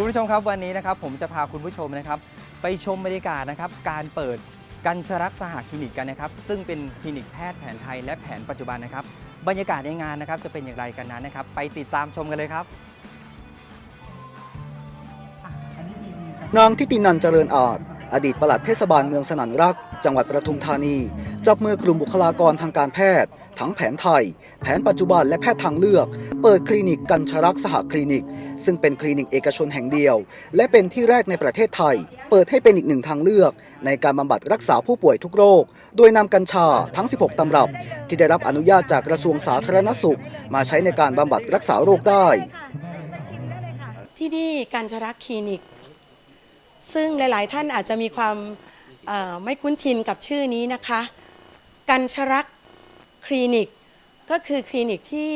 คุณผู้ชมครับวันนี้นะครับผมจะพาคุณผู้ชมนะครับ ไปชมบรรยากาศนะครับการเปิดกัญชรักสหคลินิกกันนะครับ ซึ่งเป็นคลินิกแพทย์แผนไทยและแผนปัจจุบันนะครับ บรรยากาศในงานนะครับจะเป็นอย่างไรกันนั้นนะครับ ไปติดตามชมกันเลยครับนางทิตินันเจริญอาจ อดีตปลัดเทศบาลเมืองสนันรัก จังหวัดประทุมธานี จับมือกลุ่มบุคลากรทางการแพทย์ ทั้งแผนไทย แผนปัจจุบันและแพทย์ทางเลือก เปิดคลินิกกัญชรักษหคลินิก ซึ่งเป็นคลินิกเอกชนแห่งเดียว และเป็นที่แรกในประเทศไทย เปิดให้เป็นอีกหนึ่งทางเลือก ในการบำบัดรักษาผู้ป่วยทุกโรค โดยนำกัญชาทั้ง 16ตำรับ ที่ได้รับอนุญาตจากกระทรวงสาธารณสุข มาใช้ในการบำบัดรักษาโรคได้ ที่นี่การชรักคลินิก ซึ่งหลาย ๆ ท่านอาจจะมีความไม่คุ้นชินกับชื่อนี้นะคะ กันชรักคลินิก ก็คือคลินิกที่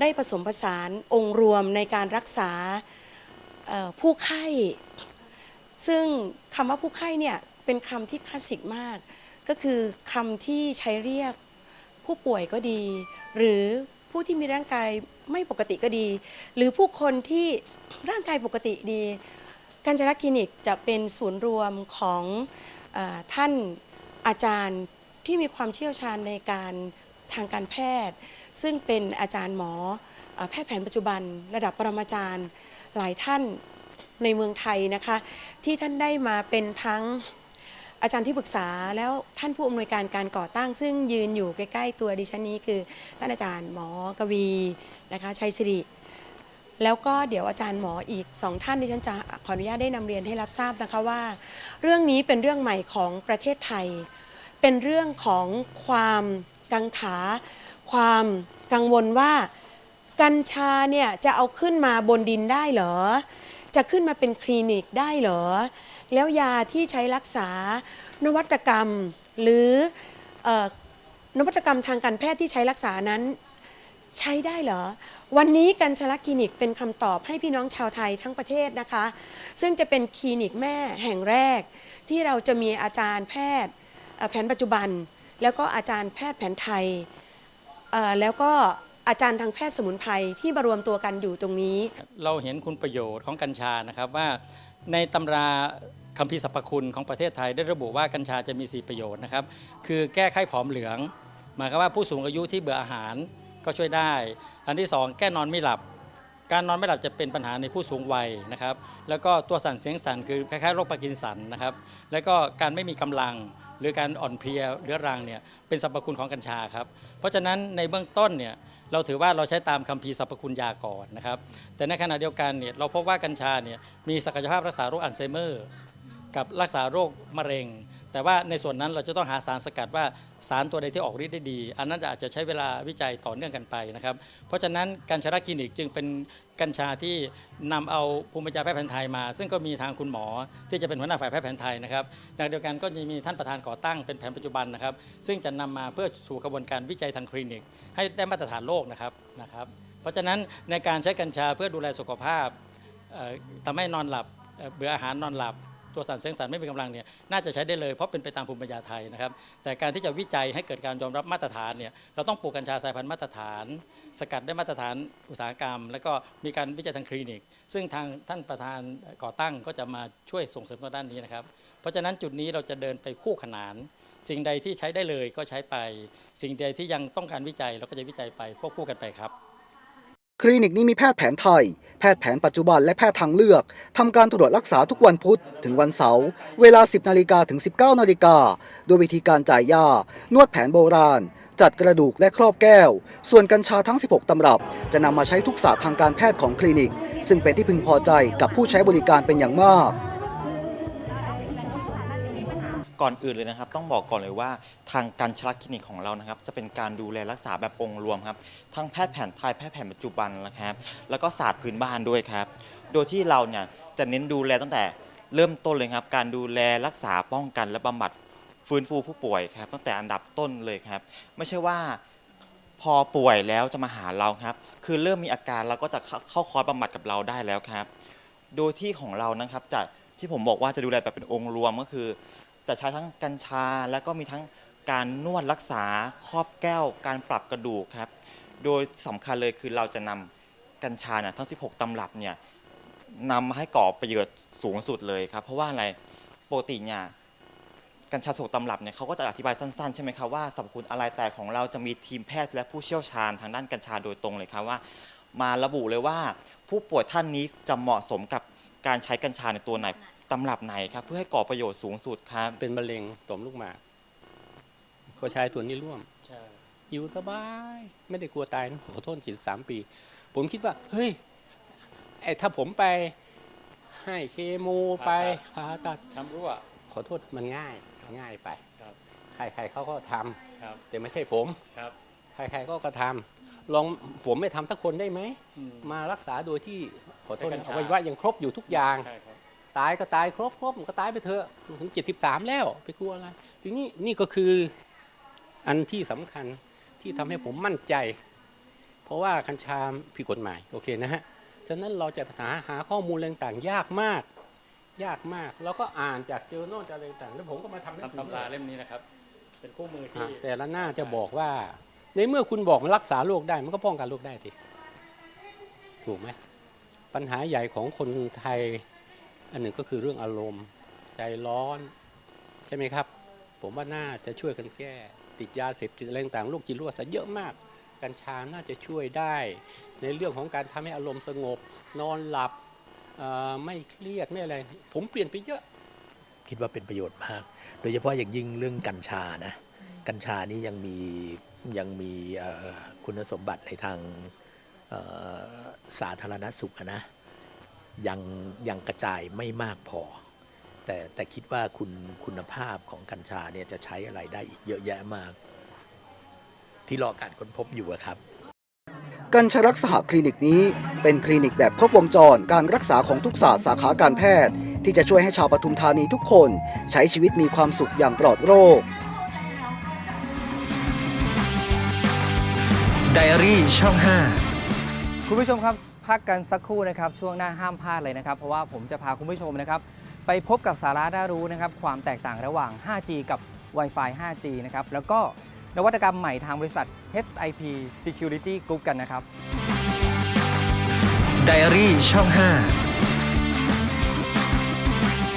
ได้ผสมผสานองค์รวมในการรักษาผู้ไข้ ซึ่งคำว่าผู้ไข้เนี่ยเป็นคำที่คลาสสิกมาก ก็คือคำที่ใช้เรียกผู้ป่วยก็ดี หรือผู้ที่มีร่างกายไม่ปกติก็ดี หรือผู้คนที่ร่างกายปกติดี กัญจนคลินิกจะเป็นศูนย์รวมของอท่านอาจารย์ที่มีความเชี่ยวชาญในการทางการแพทย์ ซึ่งเป็นอาจารย์หมอเอ่อแพทย์แผนปัจจุบัน ระดับปรมาจารย์หลายท่านในเมืองไทยนะคะ ที่ท่านได้มาเป็นทั้งอาจารย์ที่ปรึกษาแล้วท่านผู้อำนวยการการก่อตั้ง ซึ่งยืนอยู่ใกล้ ๆ ตัวดิฉันนี้คือ ท่านอาจารย์หมอกวีนะคะชัยสิริ แล้วก็เดี๋ยวอาจารย์หมออีกสองท่านที่ฉันจะขออนุญาตได้นำเรียนให้รับทราบนะคะว่า เรื่องนี้เป็นเรื่องใหม่ของประเทศไทย เป็นเรื่องของความกังขา ความกังวลว่า กัญชาเนี่ยจะเอาขึ้นมาบนดินได้เหรอ จะขึ้นมาเป็นคลินิกได้เหรอ แล้วยาที่ใช้รักษานวัตกรรม หรือออนวัตกรรมทางการแพทย์ที่ใช้รักษานั้น ใช้ได้เหรอ วันนี้กัญชลักษณ์คลินิกเป็นคำตอบให้พี่น้องชาวไทยทั้งประเทศนะคะ ซึ่งจะเป็นคลินิกแม่แห่งแรก ที่เราจะมีอาจารย์แพทย์แผนปัจจุบัน แล้วก็อาจารย์แพทย์แผนไทย แล้วก็อาจารย์ทางแพทย์สมุนไพรที่มารวมตัวกันอยู่ตรงนี้ เราเห็นคุณประโยชน์ของกัญชานะครับว่าในตำราคัมภีสรรพคุณของประเทศไทยได้ระบุว่ากัญชาจะมี 4 ประโยชน์นะครับ คือแก้ไข้ผอมเหลือง หมายความว่าผู้สูงอายุที่เบื่ออาหาร ก็ช่วยได้ อันที่ 2 แก้นอนไม่หลับ การนอนไม่หลับจะเป็นปัญหาในผู้สูงวัยนะครับ แล้วก็ตัวสั่นเสียงสั่นคือคล้ายๆโรคปาร์กินสันนะครับ แล้วก็การไม่มีกำลังหรือการอ่อนเพลียเรื้อรังเนี่ยเป็นสรรพคุณของกัญชาครับ เพราะฉะนั้นในเบื้องต้นเนี่ยเราถือว่าเราใช้ตามคัมภีร์สรรพคุณยาก่อนนะครับ แต่ในขณะเดียวกันเนี่ยเราพบว่ากัญชาเนี่ยมีศักยภาพรักษาโรคอัลไซเมอร์ กับรักษาโรคมะเร็ง แต่ว่าในส่วนนั้นเราจะต้องหาสารสกัดว่าสารตัวใดที่ออกฤทธิ์ได้ดี อันนั้นอาจจะใช้เวลาวิจัยต่อเนื่องกันไปนะครับ เพราะฉะนั้นกัญชาคลินิกจึงเป็นกัญชาที่นำเอาภูมิปัญญาแพทย์แผนไทยมา ซึ่งก็มีทางคุณหมอที่จะเป็นหัวหน้าฝ่ายแพทย์แผนไทยนะครับในขณะเดียวกันก็จะมีท่านประธานก่อตั้งเป็นแผนปัจจุบันนะครับ ซึ่งจะนำมาเพื่อสู่กระบวนการวิจัยทางคลินิก ให้ได้มาตรฐานโลกนะครับนะครับ เพราะฉะนั้นในการใช้กัญชาเพื่อดูแลสุขภาพเอ่อทำให้นอนหลับเบื่ออาหารนอนหลับ ตัวสั่นเสียงสั่นไม่มีกำลังเนี่ยน่าจะใช้ได้เลยเพราะเป็นไปตามภูมิปัญญาไทยนะครับ แต่การที่จะวิจัยให้เกิดการยอมรับมาตรฐานเนี่ยเราต้องปลูกกัญชาสายพันธุ์มาตรฐาน สกัดได้มาตรฐานอุตสาหกรรม แล้วก็มีการวิจัยทางคลินิก ซึ่งทางท่านประธานก่อตั้งก็จะมาช่วยส่งเสริมตรงด้านนี้นะครับเพราะฉะนั้นจุดนี้เราจะเดินไปคู่ขนาน สิ่งใดที่ใช้ได้เลยก็ใช้ไป สิ่งใดที่ยังต้องการวิจัยเราก็จะวิจัยไปควบคู่กันไปครับ คลินิกนี้มีแพทย์แผนไทย แพทย์แผนปัจจุบันและแพทย์ทางเลือก ทำการตรวจรักษาทุกวันพุธถึงวันเสาร์ เวลา 10 นาฬิกาถึง 19 นาฬิกาโดยวิธีการจ่ายยา นวดแผนโบราณ จัดกระดูกและครอบแก้ว ส่วนกัญชาทั้ง 16 ตำรับ จะนำมาใช้ทุกศาสตร์ทางการแพทย์ของคลินิก ซึ่งเป็นที่พึงพอใจกับผู้ใช้บริการเป็นอย่างมาก ก่อนอื่นเลยนะครับ ต้องบอกก่อนเลยว่าทางการชลักคลินิกของเรานะครับ จะเป็นการดูแลรักษาแบบองค์รวมครับ ทั้งแพทย์แผนไทยแพทย์แผนปัจจุบันนะครับ แล้วก็ศาสตร์พื้นบ้านด้วยครับ โดยที่เราเนี่ยจะเน้นดูแลตั้งแต่เริ่มต้นเลยครับ การดูแลรักษาป้องกัน และบำบัดฟื้นฟูผู้ป่วยครับ ตั้งแต่อันดับต้นเลยครับ ไม่ใช่ว่าพอป่วยแล้วจะมาหาเราครับ คือเริ่มมีอาการเราก็จะเข้าเข้าคอร์สบำบัดกับเราได้แล้วครับ โดยที่ของเรานะครับจะที่ผมบอกว่าจะดูแลแบบเป็นองค์รวมก็คือ จะใช้ทั้งกัญชาแล้วก็มีทั้งการนวดรักษาครอบแก้ว การปรับกระดูกครับ โดยสำคัญเลยคือเราจะนำกัญชาเนี่ยทั้ง 16 ตำรับเนี่ยนำมาให้ก่อประโยชน์สูงสุดเลยครับ เพราะว่าอะไรปกติเนี่ยกัญชาสูตรตำรับเนี่ยเขาก็จะอธิบายสั้นๆ ใช่ไหมครับว่าสรรพคุณอะไรแต่ของเราจะมีทีมแพทย์และผู้เชี่ยวชาญทางด้านกัญชาโดยตรงเลยครับว่า มาระบุเลยว่าผู้ป่วยท่านนี้จะเหมาะสมกับการใช้กัญชาในตัวไหน ตำรับไหนครับเพื่อให้ก่อประโยชน์สูงสุดครับ เป็นมะเร็งต่อมลูกหมากก็ใช้ตัวนี้ร่วมใช่อยู่สบาย ไม่ได้กลัวตายนะขอโทษ43 ปี ผมคิดว่า เฮ้ยไอ้ถ้าผมไปให้เคโมไปผ่าตัดช้ำรั่วขอโทษมันง่ายง่ายไปครับใครๆเขาก็ทำครับแต่ไม่ใช่ผมครับใครๆก็กระทำลองผมไม่ทำสักคนได้ไหมอืมมารักษาโดยที่ขอโทษใช้กันะญชาอวัยวะยังครบอยู่ทุกอย่างใช่ครับ ตายก็ตายครบครบมันก็ตายไปเถอะถึงเจ็ดสิบสามแล้วไปกลัวอะไรทีนี้นี่ก็คืออันที่สำคัญที่ทำให้ผมมั่นใจ เพราะว่ากัญชาผิดกฎหมายโอเคนะฮะฉะนั้นเราจะหาหาข้อมูลอะไรต่างๆยากมาก ยากมากแล้วก็อ่านจากเจอโน่นจากอะไรต่างๆแล้วผมก็มาทำหนังสือตำราเล่มนี้นะครับ เป็นคู่มือที่อะแต่ละหน้าจะบอกว่า ในเมื่อคุณบอกมันรักษาโรคได้มันก็ป้องกันโรคได้ทีถูกไหมปัญหาใหญ่ของคนไทย อันหนึ่งก็คือเรื่องอารมณ์ ใจร้อน ใช่ไหมครับ ผมว่าน่าจะช่วยกันแก้ ติดยาเสพติดอะไรต่างๆโรคจิตโรคประสาทเยอะมาก กัญชาน่าจะช่วยได้ ในเรื่องของการทำให้อารมณ์สงบ นอนหลับไม่เครียดไม่อะไร ผมเปลี่ยนไปเยอะ คิดว่าเป็นประโยชน์มาก โดยเฉพาะอย่างยิ่งเรื่องกัญชานะกัญชานี่ยังมียังมีคุณสมบัติในทางสาธารณสุขนะ ยังยังกระจายไม่มากพอ แต่แต่คิดว่าคุณคุณภาพของกัญชาเนี่ยจะใช้อะไรได้อีกเยอะแยะมาก ที่รอการค้นพบอยู่อะครับ กัญชรักษหคลินิกนี้เป็นคลินิกแบบครบวงจรการรักษาของทุกศาสตร์สาขาการแพทย์ ที่จะช่วยให้ชาวปทุมธานีทุกคน ใช้ชีวิตมีความสุขอย่างปลอดโรคไดอารี่ช่อง 5 คุณผู้ชมครับ พักกันสักครู่นะครับ ช่วงหน้าห้ามพลาดเลยนะครับ เพราะว่าผมจะพาคุณผู้ชมนะครับ ไปพบกับสาระน่ารู้นะครับ ความแตกต่างระหว่าง 5G กับ Wi-Fi 5G นะครับ แล้วก็นวัตกรรมใหม่ทางบริษัท H.I.P. Security Group กันนะครับ ไดอารี่ช่อง 5